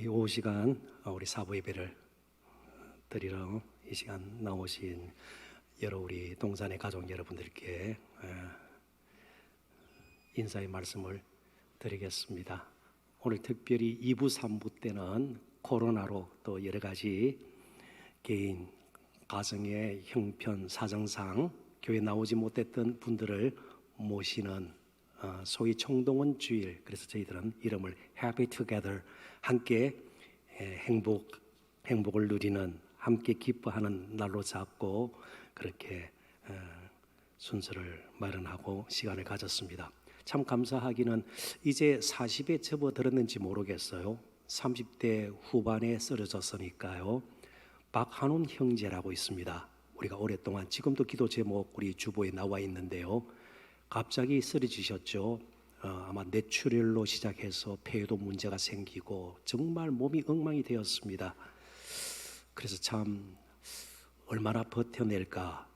이 오후 시간 우리 사부 예배를 드리러 이 시간 나오신 여러 우리 동산의 가족 여러분들께 인사의 말씀을 드리겠습니다. 오늘 특별히 2부, 3부 때는 코로나로 또 여러 가지 개인 가정의 형편 사정상 교회 나오지 못했던 분들을 모시는 어, 소위 총동원 주일 그래서 저희들은 이름을 Happy Together 함께 에, 행복 행복을 누리는 함께 기뻐하는 날로 잡고 그렇게 어, 순서를 마련하고 시간을 가졌습니다. 참 감사하기는 이제 40에 접어들었는지 모르겠어요. 30대 후반에 쓰러졌으니까요. 박한훈 형제라고 있습니다. 우리가 오랫동안 지금도 기도 제목 우리 주보에 나와 있는데요. 갑자기 쓰러지셨죠. 어, 아마 뇌출혈로 시작해서 폐에도 문제가 생기고 정말 몸이 엉망이 되었습니다. 그래서 참 얼마나 버텨낼까.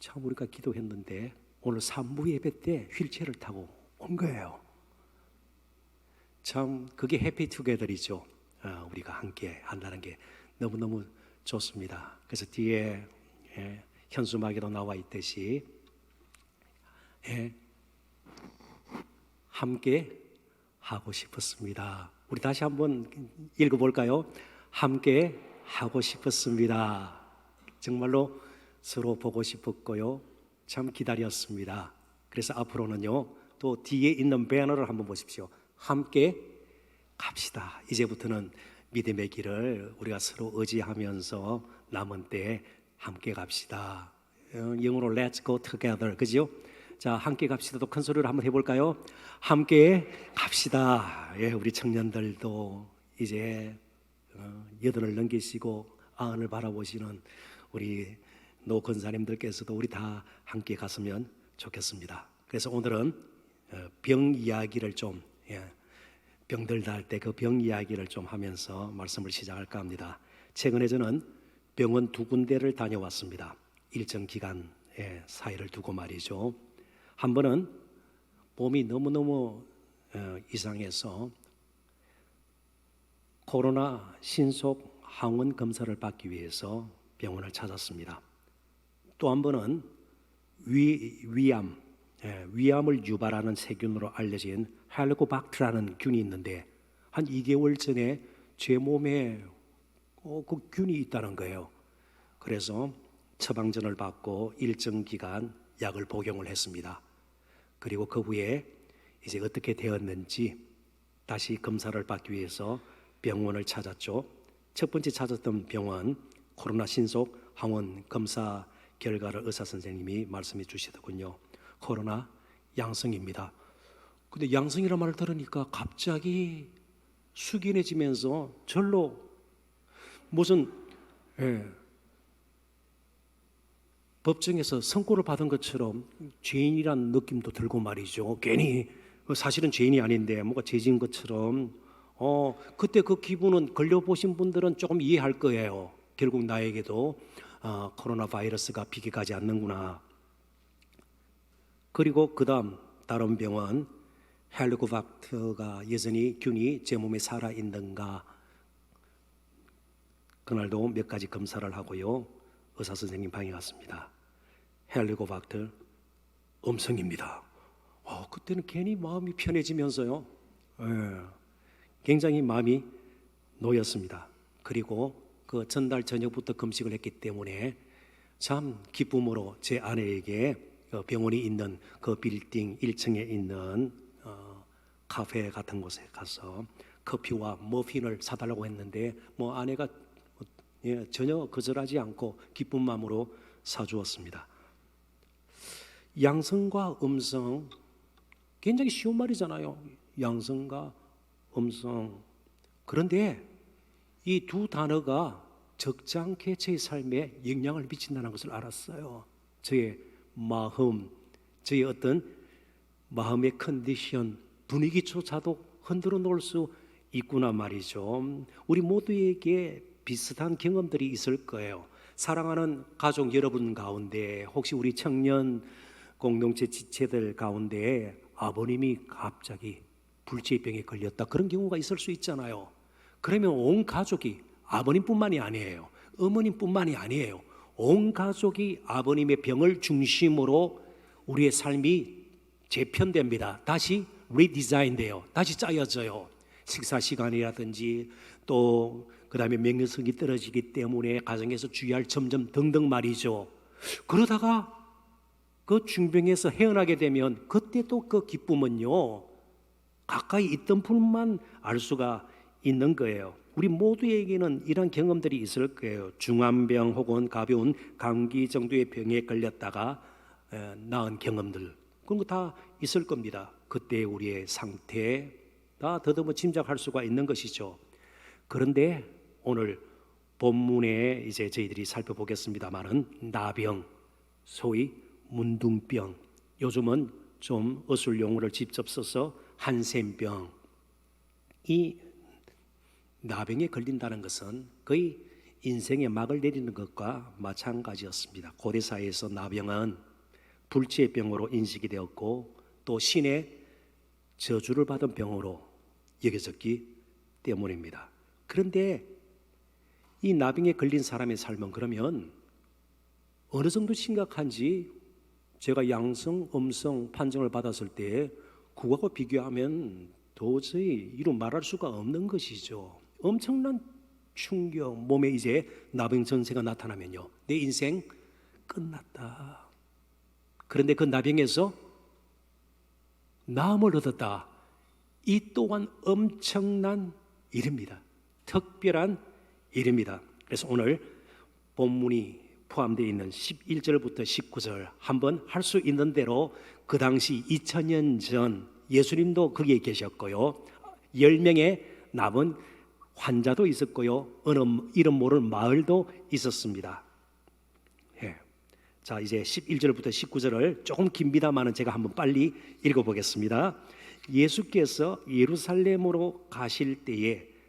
참 우리가 기도했는데 오늘 산부 예배 때 휠체어를 타고 온 거예요. 참 그게 해피투게더이죠. 어, 우리가 함께 한다는 게 너무너무 좋습니다. 그래서 뒤에 예, 현수막에도 나와 있듯이 예, 함께 하고 싶었습니다. 우리 다시 한번 읽어볼까요? 함께 하고 싶었습니다. 정말로 서로 보고 싶었고요. 참 기다렸습니다. 그래서 앞으로는요, 또 뒤에 있는 배너를 한번 보십시오. 함께 갑시다. 이제부터는 믿음의 길을 우리가 서로 의지하면서 남은 때 함께 갑시다. 어, 영어로 Let's go together. 그죠? 자, 함께 갑시다. 또큰 소리로 한번 해볼까요? 함께 갑시다. 예, 우리 청년들도 이제 어, 여든을 넘기시고 아흔을 바라보시는 우리 노 권사님들께서도 우리 다 함께 갔으면 좋겠습니다. 그래서 오늘은 어, 병 이야기를 좀 예, 병들 날때그 병 이야기를 좀 하면서 말씀을 시작할까 합니다. 최근에 저는 병원 두 군데를 다녀왔습니다. 일정 기간의 사이를 두고 말이죠. 한 번은 몸이 너무너무 어, 이상해서 코로나 신속 항원 검사를 받기 위해서 병원을 찾았습니다. 또 한 번은 위, 위암, 예, 위암을 유발하는 세균으로 알려진 헬리코박터라는 균이 있는데 한 2개월 전에 제 몸에 어, 그 균이 있다는 거예요. 그래서 처방전을 받고 일정 기간 약을 복용을 했습니다. 그리고 그 후에 이제 어떻게 되었는지 다시 검사를 받기 위해서 병원을 찾았죠. 첫 번째 찾았던 병원 코로나 신속 항원 검사 결과를 의사 선생님이 말씀해 주시더군요. 코로나 양성입니다. 근데 양성이라 말을 들으니까 갑자기 숙연해지면서 절로 무슨 예, 법정에서 선고를 받은 것처럼 죄인이란 느낌도 들고 말이죠. 괜히 사실은 죄인이 아닌데 뭔가 죄진 것처럼 어 그때 그 기분은 걸려 보신 분들은 조금 이해할 거예요. 결국 나에게도 어, 코로나 바이러스가 비계가지 않는구나. 그리고 그다음 다른 병원 헬리코박터가 여전히 균이 제 몸에 살아 있는가 그날도 몇 가지 검사를 하고요. 의사 선생님 방에 갔습니다. 헬리코박터 음성입니다. 어, 그때는 괜히 마음이 편해지면서요. 예, 굉장히 마음이 놓였습니다. 그리고 그 전달 저녁부터 금식을 했기 때문에 참 기쁨으로 제 아내에게 그 병원이 있는 그 빌딩 1층에 있는 어, 카페 같은 곳에 가서 커피와 머핀을 사달라고 했는데 뭐 아내가 예, 전혀 거절하지 않고 기쁜 마음으로 사주었습니다. 양성과 음성 굉장히 쉬운 말이잖아요. 양성과 음성. 그런데 이 두 단어가 적잖게 제 삶에 영향을 미친다는 것을 알았어요. 저의 마음, 저의 어떤 마음의 컨디션, 분위기조차도 흔들어 놓을 수 있구나 말이죠. 우리 모두에게 비슷한 경험들이 있을 거예요. 사랑하는 가족 여러분 가운데 혹시 우리 청년 공동체 지체들 가운데 아버님이 갑자기 불치병에 걸렸다 그런 경우가 있을 수 있잖아요. 그러면 온 가족이 아버님뿐만이 아니에요. 어머님뿐만이 아니에요. 온 가족이 아버님의 병을 중심으로 우리의 삶이 재편됩니다. 다시 리디자인돼요. 다시 짜여져요. 식사 시간이라든지 또 그 다음에 명령성이 떨어지기 때문에 가정에서 주의할 점점 등등 말이죠. 그러다가 그 중병에서 헤어나게 되면 그때 또 그 기쁨은요 가까이 있던 분만 알 수가 있는 거예요. 우리 모두에게는 이런 경험들이 있을 거예요. 중환병 혹은 가벼운 감기 정도의 병에 걸렸다가 에, 나은 경험들 그런 거 다 있을 겁니다. 그때 우리의 상태 다 더듬어 짐작할 수가 있는 것이죠. 그런데 오늘 본문에 이제 저희들이 살펴보겠습니다만은 나병, 소위 문둥병, 요즘은 좀 어술 용어를 직접 써서 한센병, 이 나병에 걸린다는 것은 거의 인생의 막을 내리는 것과 마찬가지였습니다. 고대 사회에서 나병은 불치의 병으로 인식이 되었고 또 신의 저주를 받은 병으로 여겨졌기 때문입니다. 그런데 이 나병에 걸린 사람의 삶은 그러면 어느 정도 심각한지 제가 양성, 음성 판정을 받았을 때 그거하고 비교하면 도저히 이루 말할 수가 없는 것이죠. 엄청난 충격, 몸에 이제 나병 전세가 나타나면요. 내 인생 끝났다. 그런데 그 나병에서 나음을 얻었다. 이 또한 엄청난 일입니다. 특별한 일입니다. 그래서 오늘 본문이 포함되어 있는 11절부터 19절 한번 할 수 있는 대로 그 당시 2000년 전 예수님도 거기에 계셨고요. 10명의 남은 환자도 있었고요. 어느 이름 모를 마을도 있었습니다. 예. 자, 이제 11절부터 19절을 조금 깁니다만은 제가 한번 빨리 읽어 보겠습니다. 예수께서 예루살렘으로 가실 때에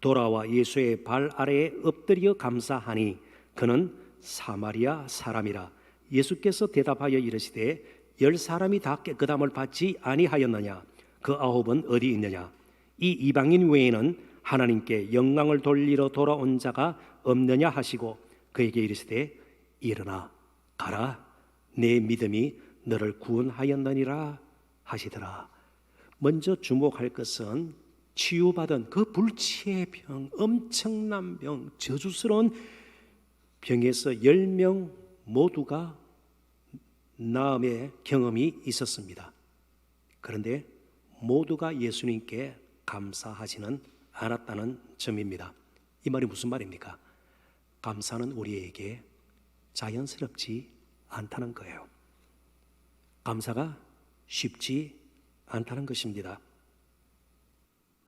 돌아와 예수의 발 아래에 엎드려 감사하니 그는 사마리아 사람이라. 예수께서 대답하여 이르시되 열 사람이 다 깨끗함을 받지 아니하였느냐? 그 아홉은 어디 있느냐? 이 이방인 외에는 하나님께 영광을 돌리러 돌아온 자가 없느냐 하시고 그에게 이르시되 일어나 가라 내 믿음이 너를 구원하였느니라 하시더라. 먼저 주목할 것은 치유받은 그 불치의 병, 엄청난 병, 저주스러운 병에서 열명 모두가 나음의 경험이 있었습니다. 그런데 모두가 예수님께 감사하지는 않았다는 점입니다. 이 말이 무슨 말입니까? 감사는 우리에게 자연스럽지 않다는 거예요. 감사가 쉽지 않다는 것입니다.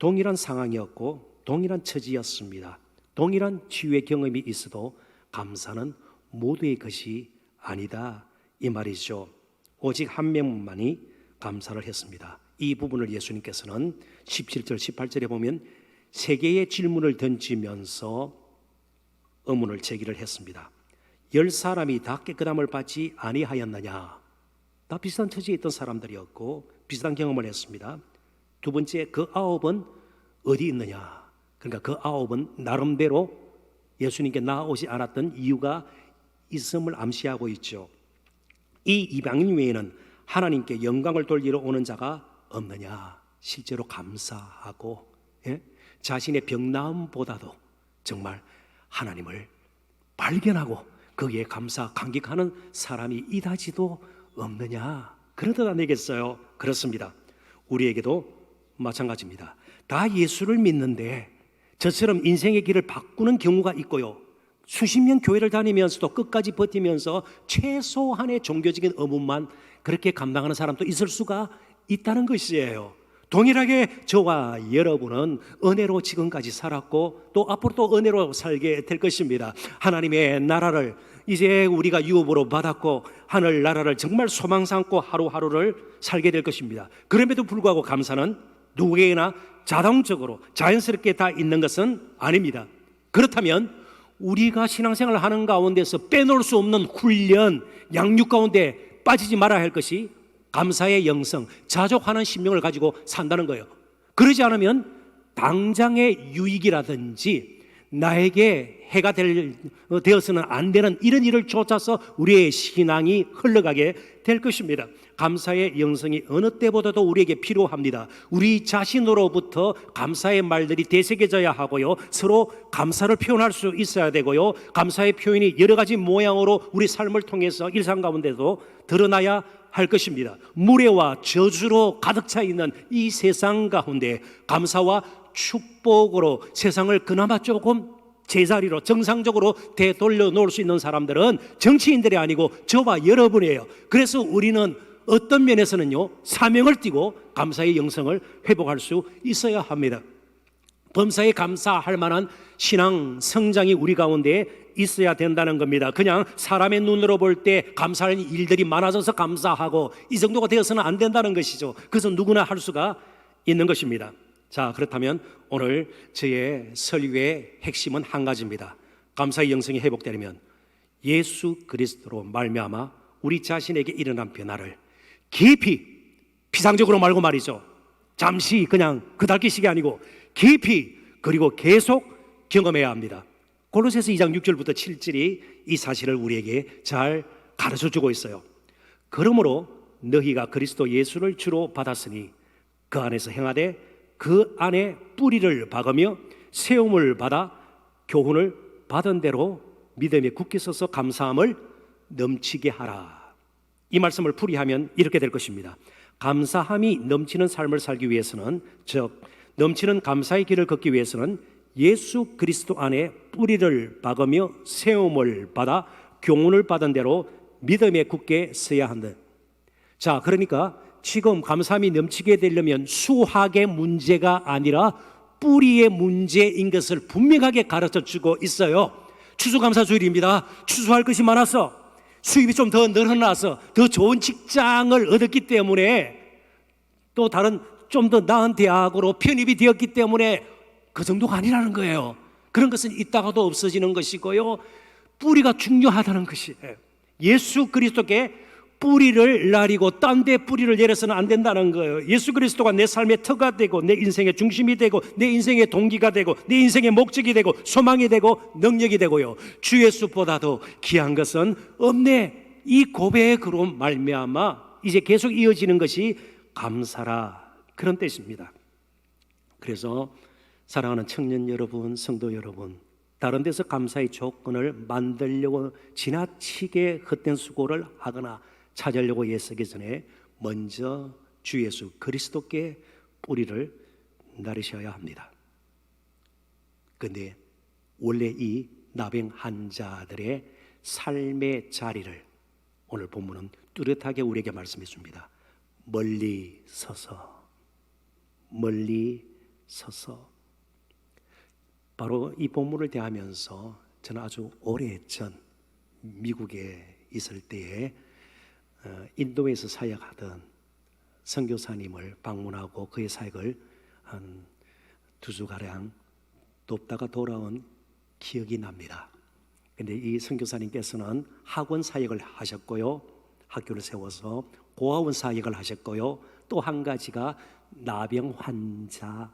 동일한 상황이었고 동일한 처지였습니다. 동일한 치유의 경험이 있어도 감사는 모두의 것이 아니다 이 말이죠. 오직 한 명만이 감사를 했습니다. 이 부분을 예수님께서는 17절 18절에 보면 세 개의 질문을 던지면서 의문을 제기를 했습니다. 열 사람이 다 깨끗함을 받지 아니하였느냐? 다 비슷한 처지에 있던 사람들이었고 비슷한 경험을 했습니다. 두 번째 그 아홉은 어디 있느냐? 그러니까 그 아홉은 나름대로 예수님께 나오지 않았던 이유가 있음을 암시하고 있죠. 이 이방인 외에는 하나님께 영광을 돌리러 오는 자가 없느냐? 실제로 감사하고 예? 자신의 병나음보다도 정말 하나님을 발견하고 거기에 감사 감격하는 사람이 이다지도 없느냐? 그러다 안 되겠어요? 그렇습니다. 우리에게도 마찬가지입니다. 다 예수를 믿는데 저처럼 인생의 길을 바꾸는 경우가 있고요. 수십 년 교회를 다니면서도 끝까지 버티면서 최소한의 종교적인 의무만 그렇게 감당하는 사람도 있을 수가 있다는 것이에요. 동일하게 저와 여러분은 은혜로 지금까지 살았고 또 앞으로 또 은혜로 살게 될 것입니다. 하나님의 나라를 이제 우리가 유업으로 받았고 하늘 나라를 정말 소망 삼고 하루하루를 살게 될 것입니다. 그럼에도 불구하고 감사는 누구에게나 자동적으로 자연스럽게 다 있는 것은 아닙니다. 그렇다면 우리가 신앙생활을 하는 가운데서 빼놓을 수 없는 훈련, 양육 가운데 빠지지 말아야 할 것이 감사의 영성, 자족하는 심령을 가지고 산다는 거예요. 그러지 않으면 당장의 유익이라든지 나에게 해가 될, 어, 되어서는 안 되는 이런 일을 쫓아서 우리의 신앙이 흘러가게 될 것입니다. 감사의 영성이 어느 때보다도 우리에게 필요합니다. 우리 자신으로부터 감사의 말들이 되새겨져야 하고요. 서로 감사를 표현할 수 있어야 되고요. 감사의 표현이 여러 가지 모양으로 우리 삶을 통해서 일상 가운데도 드러나야 할 것입니다. 무례와 저주로 가득 차 있는 이 세상 가운데 감사와 축복으로 세상을 그나마 조금 제자리로 정상적으로 되돌려 놓을 수 있는 사람들은 정치인들이 아니고 저와 여러분이에요. 그래서 우리는 어떤 면에서는요, 사명을 띠고 감사의 영성을 회복할 수 있어야 합니다. 범사에 감사할 만한 신앙 성장이 우리 가운데 있어야 된다는 겁니다. 그냥 사람의 눈으로 볼 때 감사하는 일들이 많아져서 감사하고 이 정도가 되어서는 안 된다는 것이죠. 그래서 누구나 할 수가 있는 것입니다. 자, 그렇다면 오늘 저의 설교의 핵심은 한 가지입니다. 감사의 영성이 회복되려면 예수 그리스도로 말미암아 우리 자신에게 일어난 변화를 깊이 피상적으로 말고 말이죠. 잠시 그냥 그달기식이 아니고 깊이 그리고 계속 경험해야 합니다. 골로새서 2장 6절부터 7절이 이 사실을 우리에게 잘 가르쳐 주고 있어요. 그러므로 너희가 그리스도 예수를 주로 받았으니 그 안에서 행하되 그 안에 뿌리를 박으며 세움을 받아 교훈을 받은 대로 믿음에 굳게 서서 감사함을 넘치게 하라. 이 말씀을 풀이하면 이렇게 될 것입니다. 감사함이 넘치는 삶을 살기 위해서는 즉 넘치는 감사의 길을 걷기 위해서는 예수 그리스도 안에 뿌리를 박으며 세움을 받아 교훈을 받은 대로 믿음에 굳게 서야 한다. 자, 그러니까 지금 감사함이 넘치게 되려면 수학의 문제가 아니라 뿌리의 문제인 것을 분명하게 가르쳐 주고 있어요. 추수감사주일입니다. 추수할 것이 많아서 수입이 좀 더 늘어나서 더 좋은 직장을 얻었기 때문에 또 다른 좀 더 나은 대학으로 편입이 되었기 때문에 그 정도가 아니라는 거예요. 그런 것은 있다가도 없어지는 것이고요. 뿌리가 중요하다는 것이에요. 예수 그리스도께 뿌리를 나리고 딴 데 뿌리를 내려서는 안 된다는 거예요. 예수 그리스도가 내 삶의 터가 되고 내 인생의 중심이 되고 내 인생의 동기가 되고 내 인생의 목적이 되고 소망이 되고 능력이 되고요. 주 예수보다도 귀한 것은 없네. 이 고백으로 말미암아 이제 계속 이어지는 것이 감사라 그런 뜻입니다. 그래서 사랑하는 청년 여러분, 성도 여러분, 다른 데서 감사의 조건을 만들려고 지나치게 헛된 수고를 하거나 찾으려고 애쓰기 전에 먼저 주 예수 그리스도께 뿌리를 나르셔야 합니다. 근데 원래 이 나병 환자들의 삶의 자리를 오늘 본문은 뚜렷하게 우리에게 말씀해 줍니다. 멀리 서서 멀리 서서 바로 이 본문을 대하면서 저는 아주 오래전 미국에 있을 때에 어, 인도에서 사역하던 선교사님을 방문하고 그의 사역을 한 두 주 가량 돕다가 돌아온 기억이 납니다. 근데 이 선교사님께서는 학원 사역을 하셨고요. 학교를 세워서 고아원 사역을 하셨고요. 또 한 가지가 나병 환자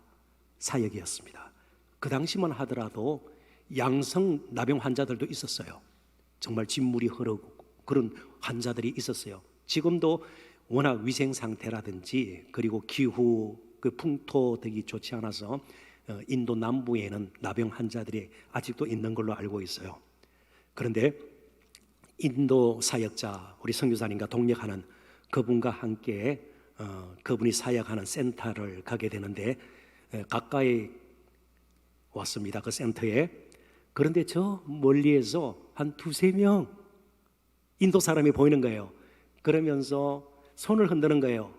사역이었습니다. 그 당시만 하더라도 양성 나병 환자들도 있었어요. 정말 진물이 흐르고 그런 환자들이 있었어요. 지금도 워낙 위생 상태라든지 그리고 기후 그 풍토 등이 좋지 않아서 어, 인도 남부에는 나병 환자들이 아직도 있는 걸로 알고 있어요. 그런데 인도 사역자 우리 선교사님과 동력하는 그분과 함께 어, 그분이 사역하는 센터를 가게 되는데 에, 가까이 왔습니다. 그 센터에 그런데 저 멀리에서 한 두세 명 인도 사람이 보이는 거예요. 그러면서 손을 흔드는 거예요.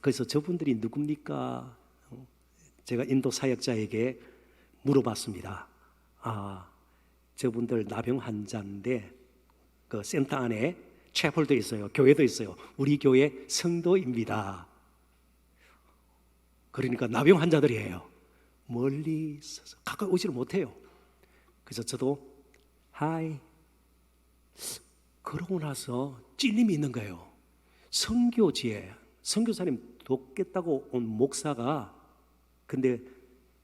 그래서 저분들이 누굽니까? 제가 인도 사역자에게 물어봤습니다. 아, 저분들 나병 환자인데 그 센터 안에 채플도 있어요. 교회도 있어요. 우리 교회 성도입니다. 그러니까 나병 환자들이에요. 멀리 있어서 가까이 오지를 못해요. 그래서 저도 하이 그러고 나서 찔림이 있는 거예요. 선교지에 선교사님 돕겠다고 온 목사가 근데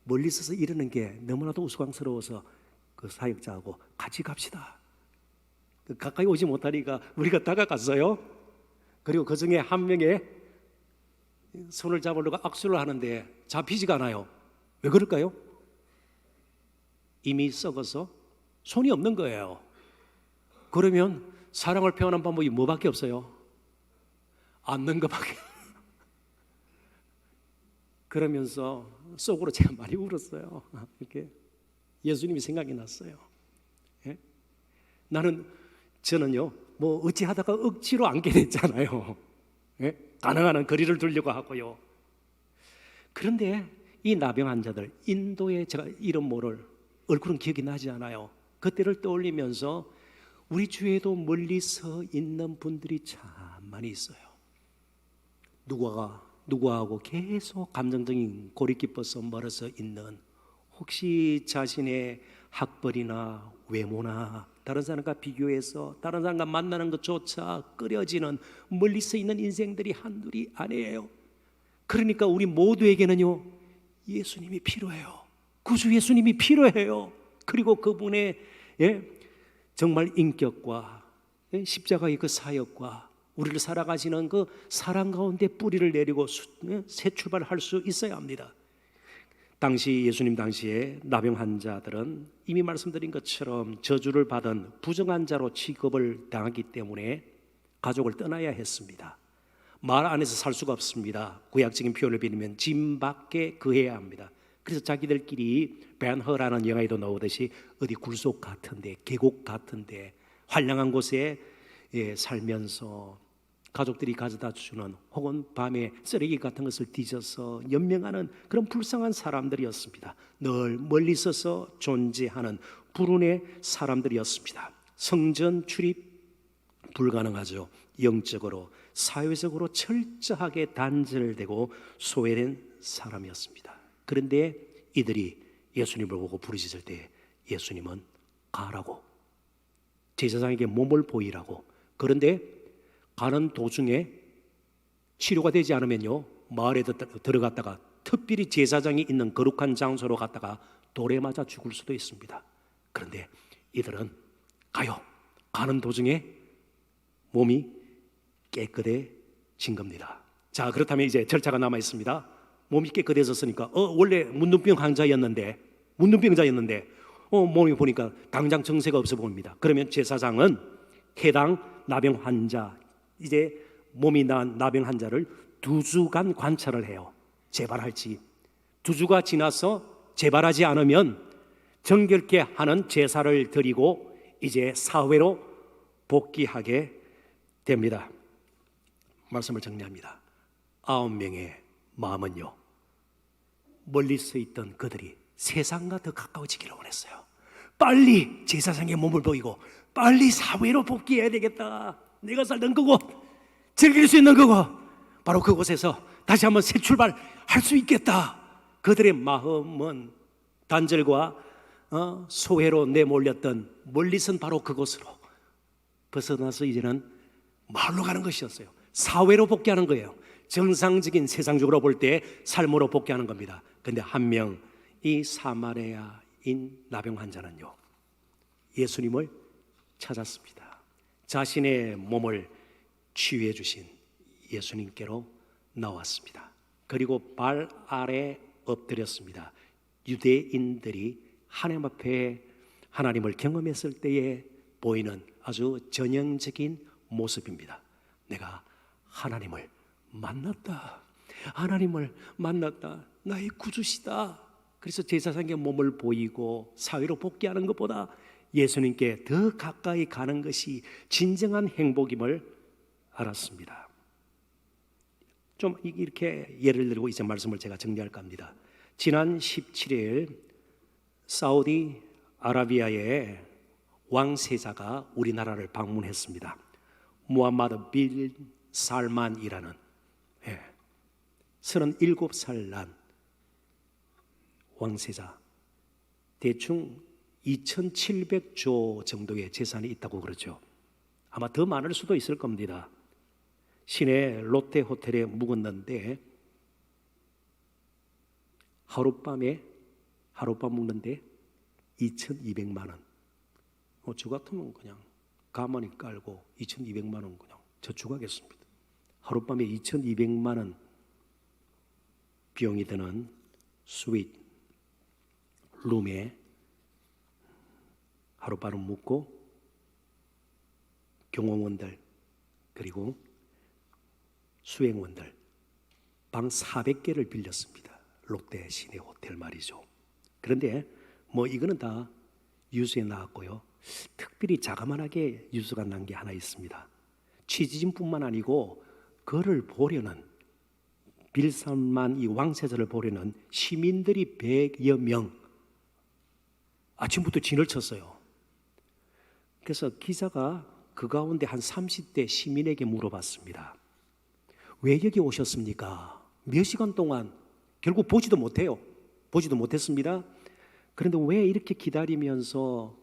멀리 있어서 이러는 게 너무나도 우스꽝스러워서 그 사역자하고 같이 갑시다. 그 가까이 오지 못하니까 우리가 다가갔어요. 그리고 그 중에 한 명의 손을 잡으려고 악수를 하는데 잡히지가 않아요. 왜 그럴까요? 이미 썩어서 손이 없는 거예요. 그러면 사랑을 표현한 방법이 뭐밖에 없어요? 앉는 것밖에. 그러면서 속으로 제가 많이 울었어요. 이렇게 예수님이 생각이 났어요. 예? 나는 저는요, 뭐 어찌하다가 억지로 앉게 됐잖아요. 예? 가능한 한 거리를 두려고 하고요. 그런데 이 나병 환자들 인도에 제가 이름 모를 얼굴은 기억이 나지 않아요. 그때를 떠올리면서 우리 주위에도 멀리 서 있는 분들이 참 많이 있어요. 누구가 누구하고 계속 감정적인 고리 깊어서 멀어서 있는 혹시 자신의 학벌이나 외모나 다른 사람과 비교해서 다른 사람과 만나는 것조차 꺼려지는 멀리서 있는 인생들이 한둘이 아니에요. 그러니까 우리 모두에게는요 예수님이 필요해요. 구주 예수님이 필요해요. 그리고 그분의 예, 정말 인격과 예, 십자가의 그 사역과 우리를 살아가시는 그 사랑 가운데 뿌리를 내리고 수- 예, 새 출발할 수 있어야 합니다. 당시 예수님 당시에 나병 환자들은 이미 말씀드린 것처럼 저주를 받은 부정한 자로 취급을 당하기 때문에 가족을 떠나야 했습니다. 말 안에서 살 수가 없습니다. 구약적인 표현을 빌리면 짐 밖에 거해야 합니다. 그래서 자기들끼리 벤허라는 영화에도 나오듯이 어디 굴속 같은데 계곡 같은데 환량한 곳에 예, 살면서 가족들이 가져다 주는 혹은 밤에 쓰레기 같은 것을 뒤져서 연명하는 그런 불쌍한 사람들이었습니다. 늘 멀리 있어서 존재하는 불운의 사람들이었습니다. 성전 출입 불가능하죠. 영적으로 사회적으로 철저하게 단절되고 소외된 사람이었습니다. 그런데 이들이 예수님을 보고 부르짖을 때 예수님은 가라고 제사장에게 몸을 보이라고 그런데 가는 도중에 치료가 되지 않으면요 마을에 들- 들어갔다가 특별히 제사장이 있는 거룩한 장소로 갔다가 돌에 맞아 죽을 수도 있습니다. 그런데 이들은 가요. 가는 도중에 몸이 깨끗해진 겁니다. 자, 그렇다면 이제 절차가 남아 있습니다. 몸이 깨끗해졌으니까 어 원래 문둥병 환자였는데 문둥병자였는데 어 몸이 보니까 당장 증세가 없어 보입니다. 그러면 제사장은 해당 나병 환자 이제 몸이 나은 나병 환자를 두 주간 관찰을 해요. 재발할지 두 주가 지나서 재발하지 않으면 정결케 하는 제사를 드리고 이제 사회로 복귀하게 됩니다. 말씀을 정리합니다. 아홉 명의 마음은요. 멀리 서 있던 그들이 세상과 더 가까워지기를 원했어요. 빨리 제사장의 몸을 보이고 빨리 사회로 복귀해야 되겠다. 내가 살던 그곳 즐길 수 있는 그곳 바로 그곳에서 다시 한번 새 출발할 수 있겠다. 그들의 마음은 단절과 어, 소외로 내몰렸던 멀리선 바로 그곳으로 벗어나서 이제는 마을로 가는 것이었어요. 사회로 복귀하는 거예요. 정상적인 세상적으로 볼 때 삶으로 복귀하는 겁니다. 근데 한 명 이 사마리아인 나병 환자는요. 예수님을 찾았습니다. 자신의 몸을 치유해 주신 예수님께로 나왔습니다. 그리고 발 아래 엎드렸습니다. 유대인들이 하나님 앞에 하나님을 경험했을 때에 보이는 아주 전형적인 모습입니다. 내가 하나님을 만났다. 하나님을 만났다. 나의 구주시다. 그래서 제사장의 몸을 보이고 사회로 복귀하는 것보다 예수님께 더 가까이 가는 것이 진정한 행복임을 알았습니다. 좀 이- 이렇게 예를 들고 이제 말씀을 제가 정리할까 합니다. 지난 17일 사우디 아라비아의 왕세자가 우리나라를 방문했습니다. 무함마드 빌 살만이라는 예, 37살 난 왕세자 대충 2,700조 정도의 재산이 있다고 그러죠. 아마 더 많을 수도 있을 겁니다. 시내 롯데 호텔에 묵었는데 하룻밤에 하룻밤 묵는데 2,200만 원. 어, 저 같으면 그냥 가만히 깔고 2,200만 원 그냥 저축하겠습니다. 하룻밤에 2,200만 원 비용이 드는 스윗 룸에 하룻밤을 묵고 경호원들 그리고 수행원들 방 400개를 빌렸습니다. 롯데 시내 호텔 말이죠. 그런데 뭐 이거는 다 뉴스에 나왔고요. 특별히 자그만하게 뉴스가 난 게 하나 있습니다. 취재진뿐만 아니고 그를 보려는 빌산만 이 왕세자를 보려는 시민들이 100여 명 아침부터 진을 쳤어요. 그래서 기자가 그 가운데 한 30대 시민에게 물어봤습니다. 왜 여기 오셨습니까? 몇 시간 동안 결국 보지도 못해요. 보지도 못했습니다. 그런데 왜 이렇게 기다리면서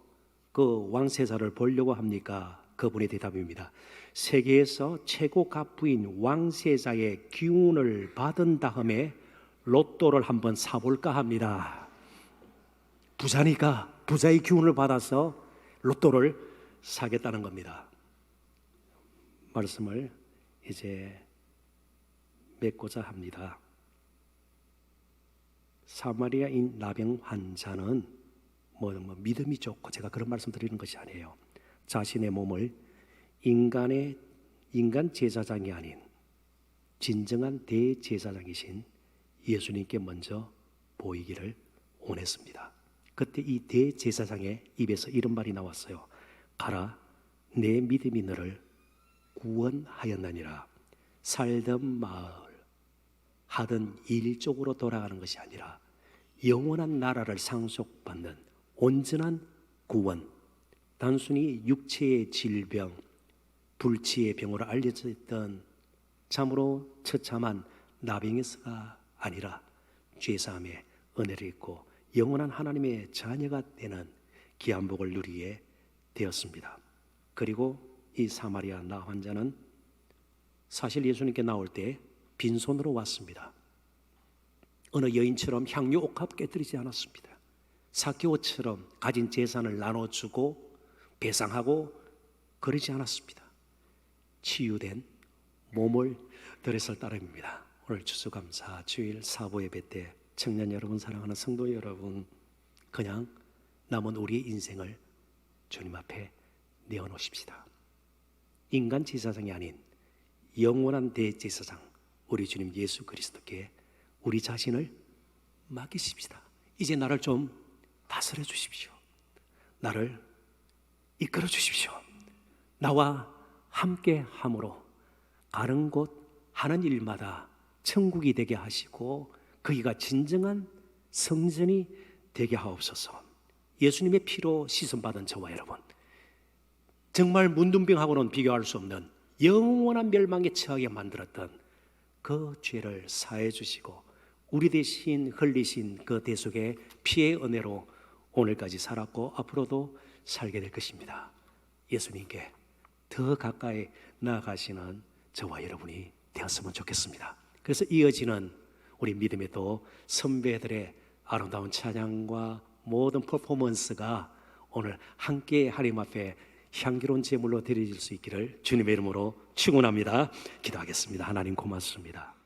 그 왕세자를 보려고 합니까? 그분의 대답입니다. 세계에서 최고 갑부인 왕세자의 기운을 받은 다음에 로또를 한번 사볼까 합니다. 부자니까 부자의 기운을 받아서 로또를 사겠다는 겁니다. 말씀을 이제 맺고자 합니다. 사마리아인 나병 환자는 뭐, 뭐 믿음이 좋고 제가 그런 말씀 드리는 것이 아니에요. 자신의 몸을 인간의 인간 제사장이 아닌 진정한 대제사장이신 예수님께 먼저 보이기를 원했습니다. 그때 이 대제사장의 입에서 이런 말이 나왔어요. 가라, 내 믿음이 너를 구원하였나니라. 살던 마을, 하던 일 쪽으로 돌아가는 것이 아니라 영원한 나라를 상속받는 온전한 구원. 단순히 육체의 질병, 불치의 병으로 알려져 있던 참으로 처참한 나병에서가 아니라 죄사함의 은혜를 입고 영원한 하나님의 자녀가 되는 귀한 복을 누리게 되었습니다. 그리고 이 사마리아 나 환자는 사실 예수님께 나올 때 빈손으로 왔습니다. 어느 여인처럼 향유 옥합 깨뜨리지 않았습니다. 사케오처럼 가진 재산을 나눠주고 배상하고 그러지 않았습니다. 치유된 몸을 들였을 따름입니다. 오늘 추수감사 주일 사보 예배 때 청년 여러분 사랑하는 성도 여러분 그냥 남은 우리의 인생을 주님 앞에 내어놓으십시다. 인간 제사장이 아닌 영원한 대제사장 우리 주님 예수 그리스도께 우리 자신을 맡기십시다. 이제 나를 좀 다스려 주십시오. 나를 이끌어 주십시오. 나와 함께 함으로 가는 곳 하는 일마다 천국이 되게 하시고 거기가 진정한 성전이 되게 하옵소서. 예수님의 피로 씻음 받은 저와 여러분 정말 문둥병하고는 비교할 수 없는 영원한 멸망에 처하게 만들었던 그 죄를 사해 주시고 우리 대신 흘리신 그 대속의 피의 은혜로 오늘까지 살았고 앞으로도 살게 될 것입니다. 예수님께 더 가까이 나아가시는 저와 여러분이 되었으면 좋겠습니다. 그래서 이어지는 우리 믿음의 또 선배들의 아름다운 찬양과 모든 퍼포먼스가 오늘 함께 하나님 앞에 향기로운 제물로 드려질 수 있기를 주님의 이름으로 축원합니다. 기도하겠습니다. 하나님 고맙습니다.